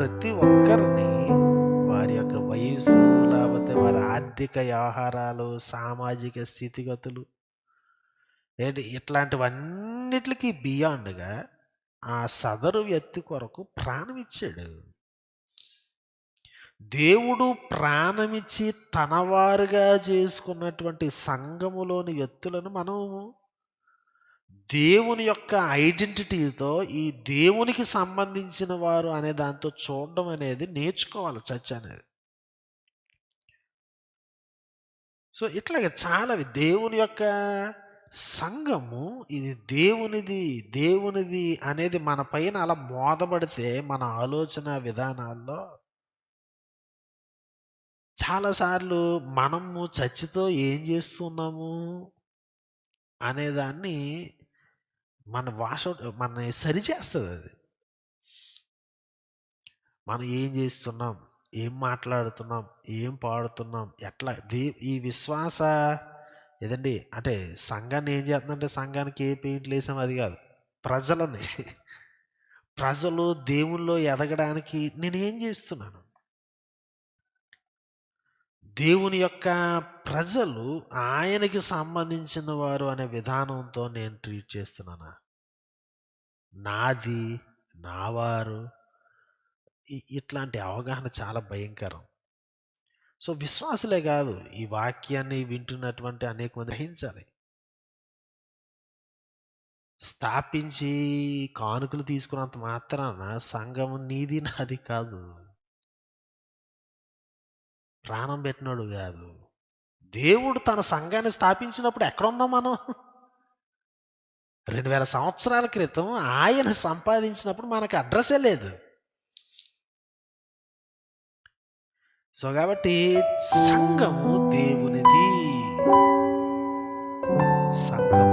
ప్రతి ఒక్కరిని వారి యొక్క వయసు లేకపోతే వారి ఆర్థిక వ్యవహారాలు సామాజిక స్థితిగతులు ఏంటి ఇట్లాంటివన్నిటికీ బియాండ్గా ఆ సదరు వ్యక్తి కొరకు ప్రాణం ఇచ్చాడు దేవుడు ప్రాణమిచ్చి తనవారుగా చేసుకున్నటువంటి సంఘములోని వ్యక్తులను మనము దేవుని యొక్క ఐడెంటిటీతో ఈ దేవునికి సంబంధించిన వారు అనే దాంతో చూడడం అనేది నేర్చుకోవాలి చర్చ అనేది. సో ఇట్లాగే చాలా దేవుని యొక్క సంఘము ఇది దేవునిది దేవునిది అనేది మన పైన అలా మోదబడితే మన ఆలోచన విధానాల్లో చాలాసార్లు మనము చర్చితో ఏం చేస్తున్నాము అనేదాన్ని మన వాష్ అవుట్ మన సరిచేస్తుంది అది. మనం ఏం చేస్తున్నాం? ఏం మాట్లాడుతున్నాం? ఏం పాడుతున్నాం? ఎట్లా? దే ఈ విశ్వాస ఏదండి? అంటే సంఘాన్ని ఏం చేస్తుందంటే సంఘానికి ఏ పెయింట్లు వేసాం అది కాదు. ప్రజలని. ప్రజలు దేవుల్లో ఎదగడానికి నేనేం చేస్తున్నాను? దేవుని యొక్క ప్రజలు ఆయనకి సంబంధించిన వారు అనే విధానంతో నేను ట్రీట్ చేస్తున్నానా? నాది నావారు ఇట్లాంటి అవగాహన చాలా భయంకరం. సో విశ్వాసులే కాదు ఈ వాక్యాన్ని వింటున్నటువంటి అనేక మంది గ్రహించాలి. స్థాపించి కానుకలు తీసుకున్నంత మాత్రాన సంఘం నీది నాది కాదు. ప్రాణం పెట్టినాడు కాదు. దేవుడు తన సంఘాన్ని స్థాపించినప్పుడు ఎక్కడున్నాం మనం? రెండు వేల సంవత్సరాల క్రితం ఆయన సంపాదించినప్పుడు మనకు అడ్రస్సే లేదు. సో కాబట్టి సంఘము దేవునిది. సంఘం